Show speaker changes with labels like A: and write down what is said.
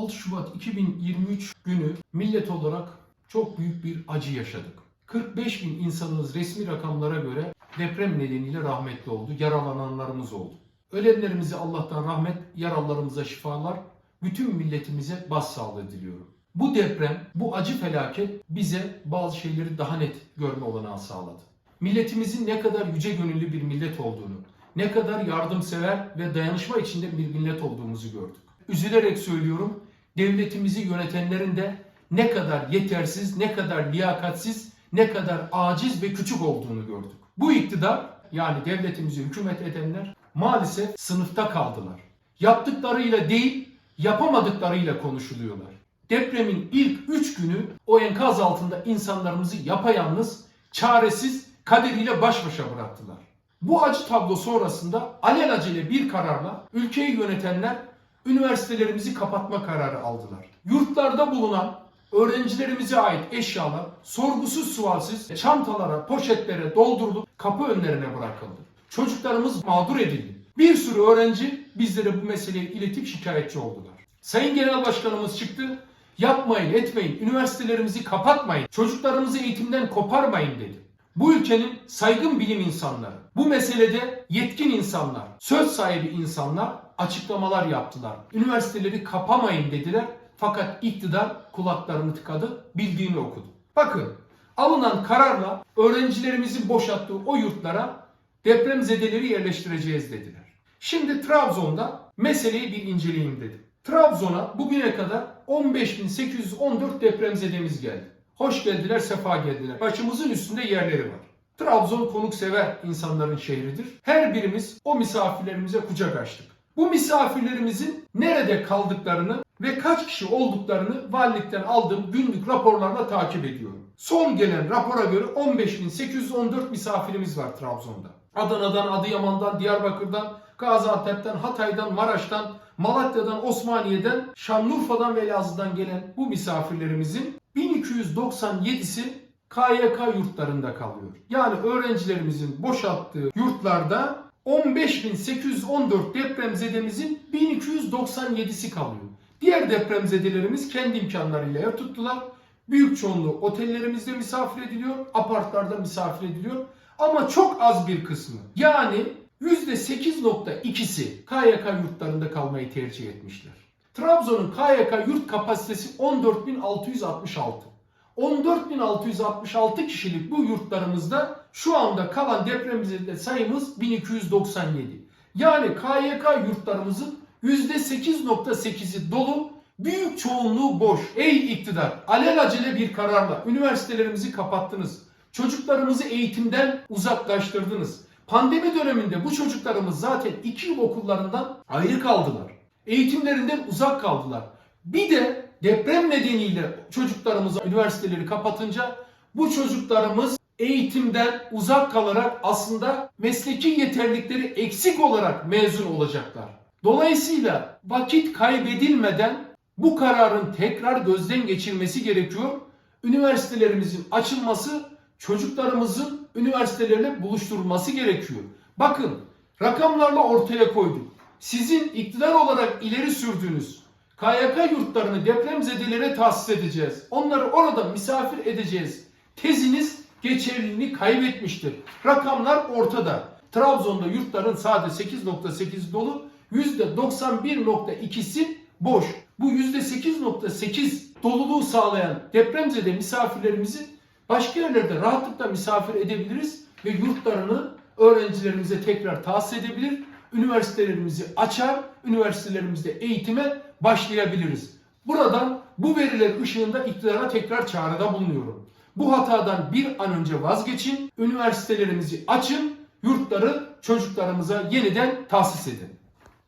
A: 6 Şubat 2023 günü millet olarak çok büyük bir acı yaşadık. 45 bin insanımız resmi rakamlara göre deprem nedeniyle rahmetli oldu. Yaralananlarımız oldu. Ölenlerimize Allah'tan rahmet, yaralılarımıza şifalar, bütün milletimize başsağlığı diliyorum. Bu deprem, bu acı felaket bize bazı şeyleri daha net görme olanağı sağladı. Milletimizin ne kadar yüce gönüllü bir millet olduğunu, ne kadar yardımsever ve dayanışma içinde bir millet olduğumuzu gördük. Üzülerek söylüyorum, devletimizi yönetenlerin de ne kadar yetersiz, ne kadar liyakatsiz, ne kadar aciz ve küçük olduğunu gördük. Bu iktidar yani devletimizi hükümet edenler maalesef sınıfta kaldılar. Yaptıklarıyla değil, yapamadıklarıyla konuşuluyorlar. Depremin ilk 3 günü o enkaz altında insanlarımızı yapayalnız, çaresiz, kaderiyle baş başa bıraktılar. Bu acı tablo sonrasında alelacele bir kararla ülkeyi yönetenler üniversitelerimizi kapatma kararı aldılar. Yurtlarda bulunan öğrencilerimize ait eşyalar sorgusuz sualsiz çantalara, poşetlere doldurulup kapı önlerine bırakıldı. Çocuklarımız mağdur edildi. Bir sürü öğrenci bizlere bu meseleyi iletip şikayetçi oldular. Sayın Genel Başkanımız çıktı. Yapmayın, etmeyin, üniversitelerimizi kapatmayın, çocuklarımızı eğitimden koparmayın dedi. Bu ülkenin saygın bilim insanları, bu meselede yetkin insanlar, söz sahibi insanlar açıklamalar yaptılar. Üniversiteleri kapamayın dediler fakat iktidar kulaklarını tıkadı, bildiğini okudu. Bakın alınan kararla öğrencilerimizin boşalttığı o yurtlara depremzedeleri yerleştireceğiz dediler. Şimdi Trabzon'da meseleyi bir inceleyeyim dedim. Trabzon'a bugüne kadar 15.814 depremzedemiz geldi. Hoş geldiler, sefa geldiler. Başımızın üstünde yerleri var. Trabzon konuksever insanların şehridir. Her birimiz o misafirlerimize kucak açtık. Bu misafirlerimizin nerede kaldıklarını ve kaç kişi olduklarını valilikten aldığım günlük raporlarla takip ediyorum. Son gelen rapora göre 15.814 misafirimiz var Trabzon'da. Adana'dan, Adıyaman'dan, Diyarbakır'dan, Gaziantep'ten, Hatay'dan, Maraş'tan, Malatya'dan, Osmaniye'den, Şanlıurfa'dan ve Elazığ'dan gelen bu misafirlerimizin 1297'si KYK yurtlarında kalıyor. Yani öğrencilerimizin boşalttığı yurtlarda 15.814 depremzedemizin 1297'si kalıyor. Diğer depremzedelerimiz kendi imkanlarıyla ev tuttular. Büyük çoğunluğu otellerimizde misafir ediliyor, apartlarda misafir ediliyor. Ama çok az bir kısmı yani %8.2'si KYK yurtlarında kalmayı tercih etmişler. Trabzon'un KYK yurt kapasitesi 14.666. 14.666 kişilik bu yurtlarımızda şu anda kalan depremzede sayımız 1297. Yani KYK yurtlarımızın %8.8'i dolu, büyük çoğunluğu boş. Ey iktidar, alelacele bir kararla üniversitelerimizi kapattınız. Çocuklarımızı eğitimden uzaklaştırdınız. Pandemi döneminde bu çocuklarımız zaten iki yıl okullarından ayrı kaldılar. Eğitimlerinden uzak kaldılar. Bir de deprem nedeniyle çocuklarımıza üniversiteleri kapatınca bu çocuklarımız eğitimden uzak kalarak aslında mesleki yeterlikleri eksik olarak mezun olacaklar. Dolayısıyla vakit kaybedilmeden bu kararın tekrar gözden geçirmesi gerekiyor. Üniversitelerimizin açılması, çocuklarımızın üniversitelerle buluşturulması gerekiyor. Bakın rakamlarla ortaya koyduk. Sizin iktidar olarak ileri sürdüğünüz KYK yurtlarını depremzedelere tahsis edeceğiz. Onları orada misafir edeceğiz. Teziniz geçerliliğini kaybetmiştir. Rakamlar ortada. Trabzon'da yurtların sadece 8.8 dolu, %91.2'si boş. Bu %8.8 doluluğu sağlayan depremzede misafirlerimizi başka yerlerde rahatlıkla misafir edebiliriz ve yurtlarını öğrencilerimize tekrar tahsis edebilir. Üniversitelerimizi açar, üniversitelerimizde eğitime başlayabiliriz. Buradan bu veriler ışığında iktidara tekrar çağrıda bulunuyorum. Bu hatadan bir an önce vazgeçin, üniversitelerimizi açın, yurtları çocuklarımıza yeniden tahsis edin.